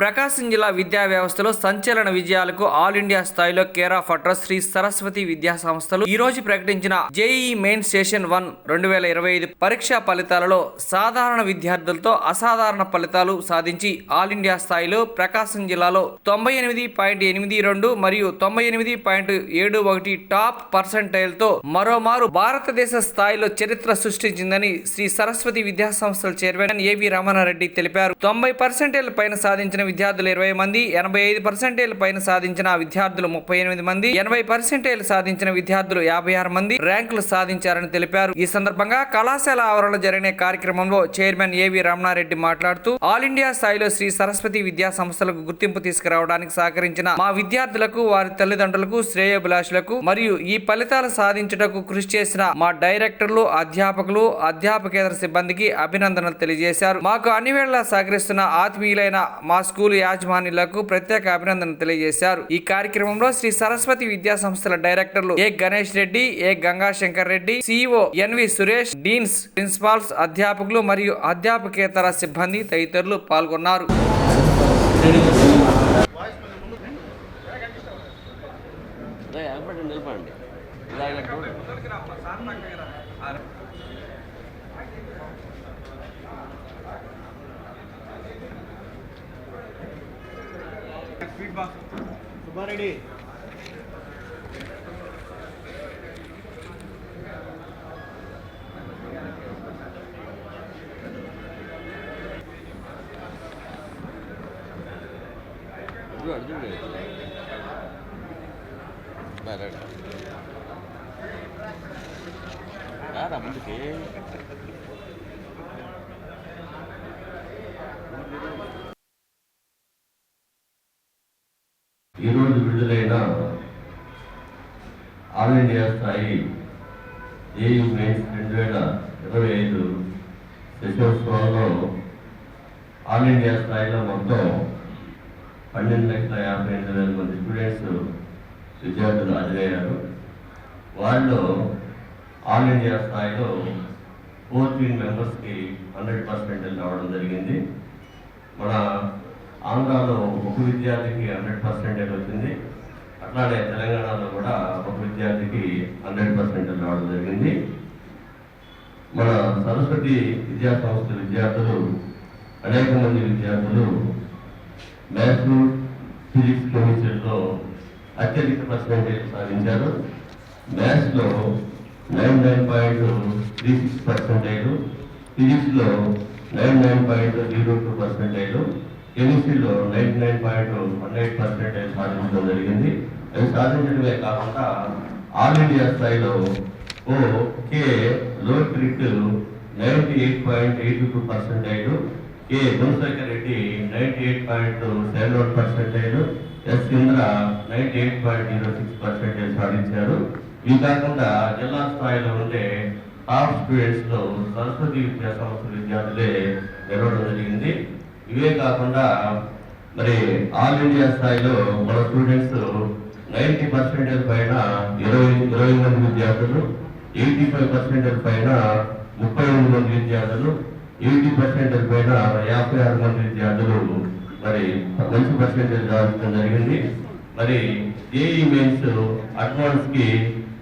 ప్రకాశం జిల్లా విద్యా వ్యవస్థలో సంచలన విజయాలకు ఆల్ ఇండియా స్థాయిలో care of address Shri Saraswati Vidya సంస్థలు. ఈ రోజు ప్రకటించిన జేఈ మెయిన్ స్టేషన్ వన్ రెండు వేల ఇరవై ఐదు పరీక్షా ఫలితాలలో సాధారణ విద్యార్థులతో అసాధారణ ఫలితాలు సాధించి ఆల్ ఇండియా స్థాయిలో ప్రకాశం జిల్లాలో తొంభై ఎనిమిది పాయింట్ ఎనిమిది రెండు మరియు తొంభై ఎనిమిది పాయింట్ ఏడు ఒకటి టాప్ పర్సంటైల్తో మరోమారు భారతదేశ స్థాయిలో చరిత్ర సృష్టించిందని శ్రీ సరస్వతి విద్యా సంస్థల చైర్మన్ ఏవి రమణారెడ్డి తెలిపారు. తొంభై పర్సెంటేజ్ పైన సాధించిన విద్యార్థులు ఇరవై మంది ఎనభై ఐదు పర్సెంటేజ్ పైన సాధించిన విద్యార్థులు ముప్పై ఎనిమిది మంది ఎనభై పర్సెంటేజ్ సాధించిన విద్యార్థులు యాభై ఆరు మంది ర్యాంకులు సాధించారని తెలిపారు. ఈ సందర్భంగా కళాశాల ఆవరణలో జరిగిన కార్యక్రమంలో చైర్మన్ ఏవి రమణారెడ్డి మాట్లాడుతూ ఆల్ ఇండియా స్థాయిలో శ్రీ సరస్వతి విద్యా సంస్థలకు గుర్తింపు తీసుకురావడానికి సహకరించిన మా విద్యార్థులకు వారి తల్లిదండ్రులకు శ్రేయోభిలాషులకు మరియు ఈ ఫలితాలు సాధించుటకు కృషి చేసిన మా డైరెక్టర్లు అధ్యాపకులు అధ్యాపకేతర సిబ్బందికి అభినందనలు తెలియజేశారు. మాకు అన్ని వేళలా సహకరిస్తున్న ఆత్మీయులైన మా స్కూల్ యాజమాన్యులకు ప్రత్యేక అభినందనలు తెలియజేశారు. ఈ కార్యక్రమంలో శ్రీ సరస్వతి విద్యా సంస్థల డైరెక్టర్లు A Ganesh Reddy A Gangashankar Reddy CEO NV Suresh deans principals అధ్యాపకులు మరియు అధ్యాపకేతర సిబ్బంది తదితరులు పాల్గొన్నారు. నిలపండి ఇలాగ చూడు. సుబ్బారెడ్డి చూడు, అటు చూడు. ఈరోజు విడుదలైన ఆల్ ఇండియా స్థాయి ఏయూ మెయిన్స్ రెండు వేల ఇరవై ఐదు శశోత్సవంలో ఆల్ ఇండియా స్థాయిలో మొత్తం పన్నెండు లక్షల యాభై ఐదు వేల మంది స్టూడెంట్స్ విద్యార్థులు హాజరయ్యారు. వాళ్ళు ఆల్ ఇండియా స్థాయిలో ఫోర్టీన్ మెంబర్స్కి హండ్రెడ్ పర్సెంట్ రావడం జరిగింది. మన ఆంధ్రాలో ఒక విద్యార్థికి హండ్రెడ్ పర్సెంటేజ్ వచ్చింది. అట్లానే తెలంగాణలో కూడా ఒక విద్యార్థికి హండ్రెడ్ పర్సెంటేజ్ రావడం జరిగింది. మన సరస్వతి విద్యా సంస్థ విద్యార్థులు అనేక మంది విద్యార్థులు మ్యాథ్స్ ఫిజిక్స్ కెమిస్ట్రీలో అత్యధిక పర్సెంటేజ్ సాధించారు. మ్యాథ్స్లో nine nine point three six percentage ఫిజిక్స్లో nine nine point zero two percentage కెమిస్ట్రీలో ninety nine point one eight percentage సాధించడం జరిగింది. అది సాధించడమే కాకుండా ఆల్ ఇండియా స్థాయిలో ఓ కే లో trick ninety eight point eight two percentage K Gunasekhar Reddy ninety eight point seven one percentage S Indra ninety eight point zero six percentage సాధించారు. ఇవి కాకుండా జిల్లా స్థాయిలో ఉండే టాప్ స్టూడెంట్స్లో సరస్వతి విద్యా సంస్థ విద్యార్థులే నిలవడం జరిగింది. ఇవే కాకుండా మరి ఆల్ ఇండియా స్థాయిలో మన స్టూడెంట్స్ నైన్టీ పర్సెంటేజ్ పైన ఇరవై ఇరవై మంది విద్యార్థులు ఎయిటీ ఫైవ్ పర్సెంటేజ్ పైన ముప్పై ఎనిమిది మంది విద్యార్థులు ఎయిటీ పర్సెంటేజ్ పైన యాభై ఆరు మంది విద్యార్థులు మరి మంచి పర్సెంటేజ్ రావడం జరిగింది. మరి ఏఈ మెయిన్స్ అడ్వాన్స్కి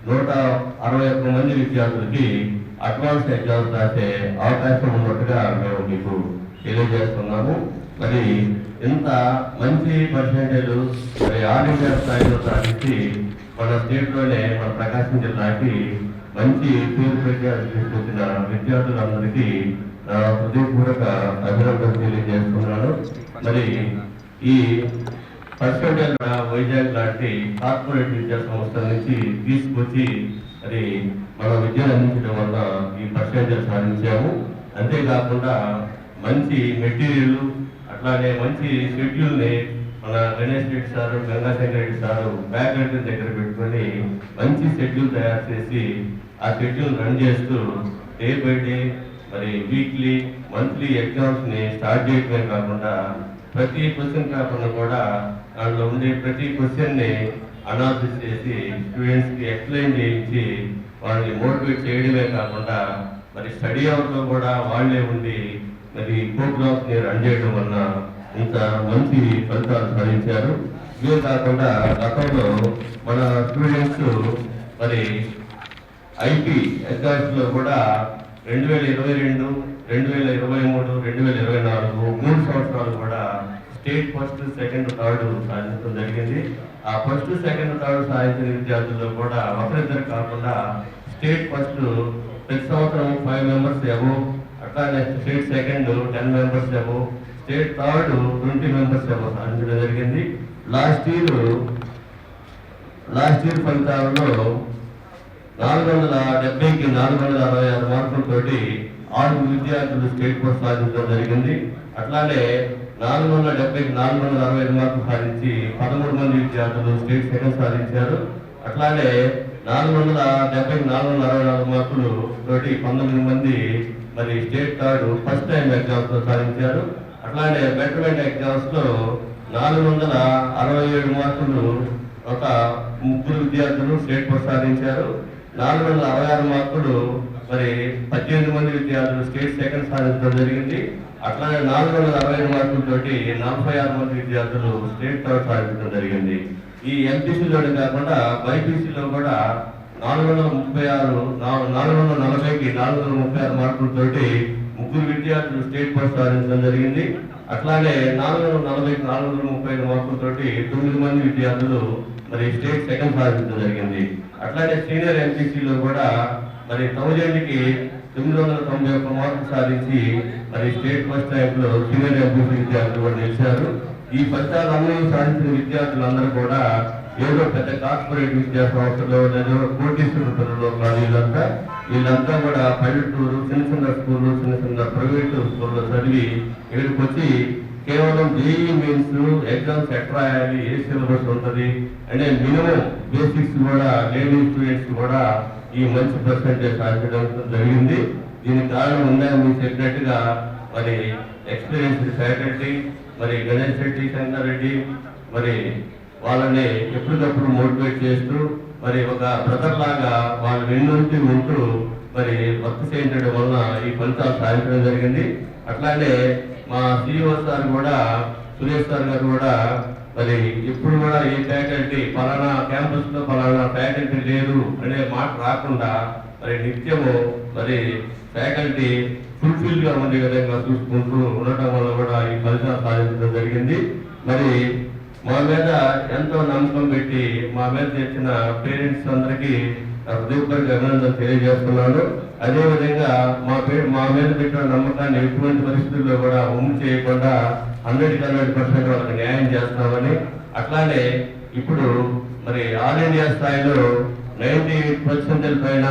నూట అరవై ఒక్క మంది విద్యార్థులకి అడ్వాన్స్ ఎగ్జామ్స్ రాసే అవకాశం ఉన్నట్టుగా మేము మీకు తెలియజేస్తున్నాము మరి ఇంత మంచి పర్సంటేజ్ మరి ఆల్ ఇండియా స్థాయిలో సాధించి మన స్టేట్లోనే మన ప్రకాశం జిల్లాకి మంచి పేరు ప్రఖ్యాతి తీసుకొచ్చిన విద్యార్థులందరికీ నా హృదయపూర్వక అభినందనలు తెలియజేస్తున్నాను. మరి ఈ పర్సెంటేజ్ వైజాగ్ లాంటి కార్పొరేట్ విద్యా సంస్థల నుంచి తీసుకొచ్చి మరి మన విద్యను అందించడం వల్ల ఈ పర్సంటేజ్ సాధించాము. అంతేకాకుండా మంచి మెటీరియల్ అట్లానే మంచి షెడ్యూల్ని మన Ganesh Reddy sir Gangashankar Reddy sir faculty దగ్గర పెట్టుకొని మంచి షెడ్యూల్ తయారు చేసి ఆ షెడ్యూల్ రన్ చేస్తూ డే బై డే మరి వీక్లీ మంత్లీ ఎగ్జామ్స్ని స్టార్ట్ చేయడమే కాకుండా ప్రతి క్వశ్చన్ కాకుండా కూడా దాంట్లో ఉండే ప్రతి క్వశ్చన్ని అనాలిసిస్ చేసి స్టూడెంట్స్కి ఎక్స్ప్లెయిన్ చేయించి వాళ్ళని మోటివేట్ చేయడమే కాకుండా మరి స్టడీ అవర్లో కూడా వాళ్ళే ఉండి మరి ప్రోగ్రామ్స్ని రన్ చేయడం వలన ఇంత మంచి ఫలితాలు సాధించారు. ఇవే కాకుండా గతంలో మన స్టూడెంట్స్ మరి ఐపీ ఎగ్జామ్స్లో కూడా రెండు వేల ఇరవై రెండు రెండు వేల ఇరవై మూడు రెండు వేల ఇరవై నాలుగు మూడు సంవత్సరాలు కూడా స్టేట్ ఫస్ట్ సెకండ్ థర్డ్ సాధించడం జరిగింది. ఆ ఫస్ట్ సెకండ్ థర్డ్ సాధించిన విద్యార్థుల్లో కూడా ఒకరిద్దరు కాకుండా స్టేట్ ఫస్ట్ ప్రతి సంవత్సరం five members above state second ten members above state third twenty members ఏమో అందించడం జరిగింది. లాస్ట్ ఇయర్ లాస్ట్ ఇయర్ ఫలితాలలో నాలుగు వందల డెబ్బైకి నాలుగు వందల అరవై ఆరు మార్కులతోటి ఆరు విద్యార్థులు స్టేట్ పోస్ట్ సాధించడం జరిగింది. అట్లానే నాలుగు వందల డెబ్బైకి నాలుగు వందల అరవై ఐదు మార్కులు సాధించి పదమూడు మంది విద్యార్థులు స్టేట్ సెకండ్ సాధించారు. అట్లానే నాలుగు వందల డెబ్బైకి నాలుగు వందల అరవై నాలుగు మార్కులు తోటి పంతొమ్మిది మంది మరి స్టేట్ కార్డు ఫస్ట్ టైం ఎగ్జామ్స్లో సాధించారు. అట్లానే బెటర్మెంట్ ఎగ్జామ్స్లో నాలుగు వందల అరవై ఏడు మార్కులు ఒక ముగ్గురు విద్యార్థులు స్టేట్ పోస్ట్ సాధించారు. నాలుగు వందల అరవై ఆరు మార్కులు మరి పద్దెనిమిది మంది విద్యార్థులు స్టేట్ సెకండ్ సాధించడం జరిగింది. అట్లానే నాలుగు వందల అరవై ఐదు మార్కులతోటి నలభై ఆరు మంది విద్యార్థులు స్టేట్ థర్డ్ సాధించడం జరిగింది. ఈ ఎంపీసీలోనే కాకుండా బైపీసీలో కూడా నాలుగు వందల ముప్పై ఆరు నాలుగు వందల నలభైకి నాలుగు వందల ముప్పై ఆరు మార్కులతోటి ముగ్గురు విద్యార్థులు స్టేట్ ఫస్ట్ సాధించడం జరిగింది. అట్లానే నాలుగు వందల నలభైకి నాలుగు వందల ముప్పై ఐదు మార్కులతోటి తొమ్మిది మంది విద్యార్థులు మరి స్టేట్ సెకండ్ సాధించడం జరిగింది. అట్లానే సీనియర్ ఎంపీసీలో కూడా మరి థౌజండ్కి తొమ్మిది వందల తొంభై ఒక్క మార్కులు సాధించి మరి state first rank senior MPC విద్యార్థులు కూడా నిలిచారు. ఈ ఫలితాలన్నీ సాధించిన విద్యార్థులందరూ కూడా ఏదో పెద్ద కార్పొరేట్ విద్యా సంస్థలో లేదా కోటీశ్వరులలో కాదు వీళ్ళంతా వీళ్ళంతా కూడా పల్లెటూరు చిన్న చిన్న స్కూళ్ళు చిన్న చిన్న ప్రైవేట్ స్కూల్లో చదివి ఇక్కడికి వచ్చి కేవలం జేఈ మీన్స్ ఎగ్జామ్స్ ఎట్లా రాయాలి ఏ సిలబస్ ఉంటుంది అంటే మినిమం బేసిక్స్ కూడా లేడీ స్టూడెంట్స్ కూడా ఈ మంచి పర్సంటేజ్ సాధించడం జరిగింది. దీనికి కారణం ఉందని మీరు చెప్పినట్టుగా మరి ఎక్స్పీరియన్స్ ఫ్యాకల్టీ మరి గణేష్ రెడ్డి చంద్రారెడ్డి రెడ్డి మరి వాళ్ళని ఎప్పటికప్పుడు మోటివేట్ చేస్తూ మరి ఒక బ్రదర్ లాగా వాళ్ళు వెన్నుంటి ఉంటూ మరి వర్క్ చేయించడం వలన ఈ ఫలితాలు సాధించడం జరిగింది. అట్లానే మా సిఇఓ సార్ కూడా సురేష్ సార్ గారు కూడా మరి ఎప్పుడు కూడా ఏ ఫ్యాకల్టీ ఫలానా క్యాంపస్లో ఫలానా ఫ్యాకల్టీ లేదు అనే మాట రాకుండా మరి నిత్యము మరి ఫ్యాకల్టీ ఫుల్ఫిల్గా ఉండే విధంగా చూసుకుంటూ ఉండటం వల్ల కూడా ఈ ఫలితం సాధించడం జరిగింది. మరి మా మీద ఎంతో నమ్మకం పెట్టి మా మీద తెచ్చిన పేరెంట్స్ అందరికీ హృదయపూర్వక అభినందన తెలియజేస్తున్నాను. అదేవిధంగా మా పే మా మీద పెట్టిన నమ్మకాన్ని ఎటువంటి పరిస్థితుల్లో కూడా ఉమ్ము చేయకుండా హండ్రెడ్ హండ్రెడ్ పర్సెంట్ వాళ్ళకి న్యాయం చేస్తామని అట్లానే ఇప్పుడు మరి ఆల్ ఇండియా స్థాయిలో నైన్టీ పర్సెంటేజ్ పైన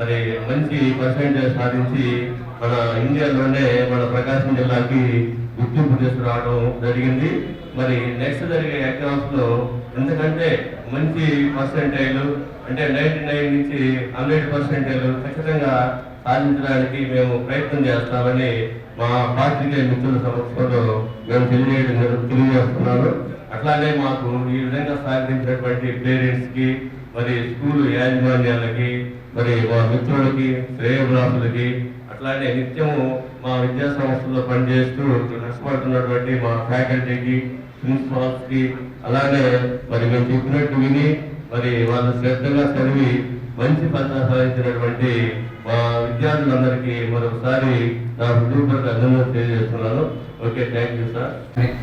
మరి మంచి పర్సెంటేజ్ సాధించి మన ఇండియాలోనే మన ప్రకాశం జిల్లాకి గుర్తింపు తీసుకురావడం జరిగింది. మరి నెక్స్ట్ జరిగే ఎగ్జామ్స్లో ఎందుకంటే మంచి పర్సెంటేజ్ అంటే నైన్టీ నైన్ నుంచి హండ్రెడ్ పర్సెంటేజ్ ఖచ్చితంగా సాధించడానికి మేము ప్రయత్నం చేస్తామని మా పాత్రికేయ మిత్రుల సమక్షంలో మేము తెలియజేయడం తెలియజేస్తున్నాను. అట్లానే మాకు ఈ విధంగా సహకరించినటువంటి పేరెంట్స్కి మరి స్కూల్ యాజమాన్యాలకి మరి మా మిత్రులకి శ్రేయభిలాసులకి అట్లానే నిత్యము మా విద్యా సంస్థలో పనిచేస్తూ నష్టపడుతున్నటువంటి మా ఫ్యాకల్టీకి ప్రిన్సిపాల్స్కి అలానే మరి మేము చెప్పినట్టు విని మరి వాళ్ళు శ్రద్ధగా చదివి మంచి ఫలితాలు సాధించినటువంటి మా విద్యార్థులందరికీ మరొకసారి నా హృదయపూర్వక అభినందనలు తెలియజేస్తున్నాను. ఓకే థ్యాంక్ యూ సార్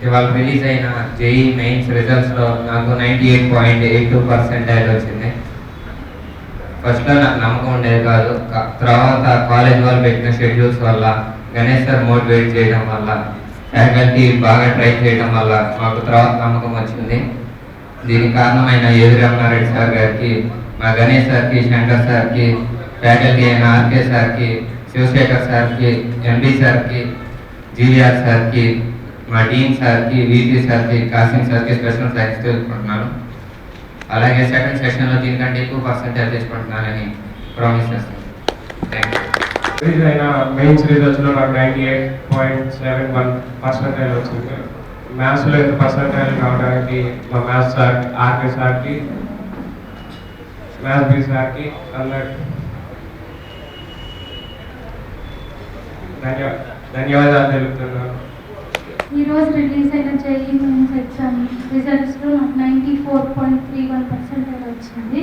ఇవాళ రిలీజ్ అయిన జేఈ మెయిన్స్ రిజల్ట్స్లో నాకు ninety eight point eight two percentage వచ్చింది. ఫస్ట్ నాకు నమ్మకం ఉండేది కాదు. తర్వాత కాలేజ్ వాళ్ళు పెట్టిన షెడ్యూల్స్ వల్ల గణేష్ సార్ మోటివేట్ చేయడం వల్ల ఫ్యాకల్టీ బాగా ట్రై చేయడం వల్ల మాకు తర్వాత నమ్మకం వచ్చింది. దీనికి కారణమైన ఏది రమణారెడ్డి సార్ గారికి మా గణేష్ సార్కి శంకర్ సార్కి ఫ్యాకల్టీ అయిన ఆర్కే సార్కి శివశేఖర్ సార్కి ఎండి సార్కి జీవీఆర్ సార్కి మా డీన్ సార్కి వీపీ సార్కి కాసిం సార్కి స్పెషల్ థ్యాంక్స్ తెలుసుకుంటున్నాను అలాగే సెకండ్ సెషన్లో దీనికంటే ఎక్కువ పర్సెంటేజ్ తెచ్చుకుంటున్నానని ప్రామిస్ చేస్తాను. థ్యాంక్ యూ రిలీజ్ అయిన మెయిన్స్ రిజల్ట్స్లో నాకు ninety eight point seven one percentage వచ్చింది మ్యాథ్స్లో ఇంత పర్సెంటేజ్ రావడానికి మా మ్యాథ్స్ సార్ ఆర్కే సార్కి మ్యాథ్స్ బి సార్కి అందరు ధన్యవాదాలు తెలుపుతున్నాను. ఈరోజు రిలీజ్ అయిన జేఈ మెయిన్స్ ఎగ్జామ్ రిజల్ట్స్లో నాకు ninety four point three one percentage వచ్చింది.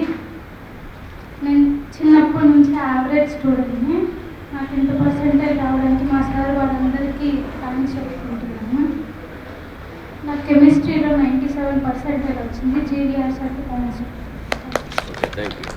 నేను చిన్నప్పటి నుంచి యావరేజ్ స్టూడెంట్ని నాకు ఇంత పర్సెంటేజ్ రావడానికి మా సార్ వాళ్ళందరికీ థ్యాంక్స్ చెప్పుకుంటున్నాను. నాకు కెమిస్ట్రీలో నైంటీ సెవెన్ పర్సెంటేజ్ వచ్చింది. GDR sir thanks thank you